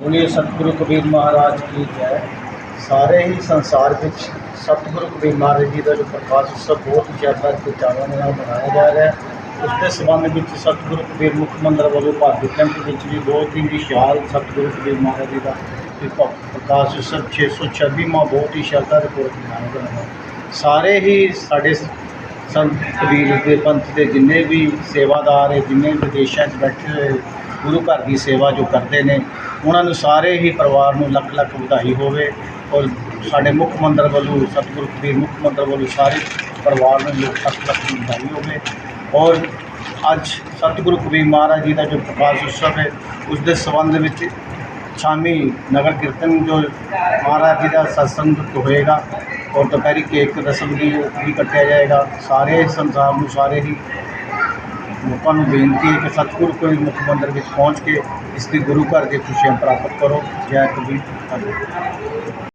ਬੋਲੇ ਸਤਿਗੁਰੂ ਕਬੀਰ ਮਹਾਰਾਜ ਕੀ ਜੈ ਸਾਰੇ ਹੀ ਸੰਸਾਰ ਵਿੱਚ ਸਤਿਗੁਰੂ ਕਬੀਰ ਮਹਾਰਾਜ ਜੀ ਦਾ ਜੋ ਪ੍ਰਕਾਸ਼ ਉਤਸਵ ਬਹੁਤ ਹੀ ਜ਼ਿਆਦਾ ਚਾਵਾਂ ਨਾਲ ਮਨਾਇਆ ਜਾ ਰਿਹਾ ਹੈ। ਉਸ ਦੇ ਸੰਬੰਧ ਵਿੱਚ ਸਤਿਗੁਰੂ ਕਬੀਰ ਮੁੱਖ ਮੰਦਰ ਵੱਲੋਂ ਭਾਰਤੀ ਕੈਂਪ ਵਿੱਚ ਵੀ ਬਹੁਤ ਹੀ ਵਿਸ਼ਾਲ ਸਤਿਗੁਰੂ ਕਬੀਰ ਮਹਾਰਾਜ ਜੀ ਦਾ ਇਹ ਪ- ਪ੍ਰਕਾਸ਼ ਉਤਸਵ 626ਵਾਂ ਬਹੁਤ ਹੀ ਸ਼ਰਧਾ ਦੇ ਪੂਰਵਕ ਮਨਾਇਆ ਜਾ ਰਿਹਾ ਸਾਰੇ ਹੀ ਸਾਡੇ ਸੰਤ ਕਬੀਰ ਦੇ ਪੰਥ ਦੇ ਜਿੰਨੇ ਵੀ ਸੇਵਾਦਾਰ ਹੈ, ਜਿੰਨੇ ਵਿਦੇਸ਼ਾਂ 'ਚ ਬੈਠੇ ਹੋਏ ਗੁਰੂ ਘਰ ਦੀ ਸੇਵਾ ਜੋ ਕਰਦੇ ਨੇ, ਉਹਨਾਂ ਨੂੰ ਸਾਰੇ ਹੀ ਪਰਿਵਾਰ ਨੂੰ ਲੱਖ ਲੱਖ ਵਧਾਈ ਹੋਵੇ ਔਰ ਸਾਡੇ ਮੁੱਖ ਮੰਦਰ ਵੱਲੋਂ, ਸਤਿਗੁਰੂ ਕਬੀਰ ਮੁੱਖ ਮੰਦਰ ਵੱਲੋਂ ਸਾਰੇ ਪਰਿਵਾਰ ਨੂੰ ਲੱਖ ਲੱਖ ਲੱਖ ਵਧਾਈ ਹੋਵੇ। ਔਰ ਅੱਜ ਸਤਿਗੁਰੂ ਕਬੀਰ ਮਹਾਰਾਜ ਜੀ ਦਾ ਜੋ ਪ੍ਰਕਾਸ਼ ਉਤਸਵ ਹੈ, ਉਸ ਦੇ ਸੰਬੰਧ ਵਿੱਚ ਸ਼ਾਮੀ ਨਗਰ ਕੀਰਤਨ ਜੋ ਮਹਾਰਾਜ ਜੀ ਦਾ ਸਤਸੰਗ ਹੋਏਗਾ, ਔਰ ਦੁਪਹਿਰੀ ਕੇਕ ਰਸਮ ਦੀ ਵੀ ਕੱਟਿਆ ਜਾਏਗਾ। ਸਾਰੇ ਸੰਸਾਰ ਨੂੰ ਸਾਰੇ ਹੀ ਲੋਕਾਂ ਨੂੰ ਬੇਨਤੀ ਹੈ ਕਿ ਸਤਿਗੁਰੂ ਕੋਈ ਮੁੱਖ ਮੰਦਰ ਵਿੱਚ ਪਹੁੰਚ ਕੇ ਇਸ ਦੀ ਗੁਰੂ ਘਰ ਦੀ ਖੁਸ਼ੀਆਂ ਪ੍ਰਾਪਤ ਕਰੋ। ਜੈ ਕਬੀਰ ਧੰਨਵਾਦ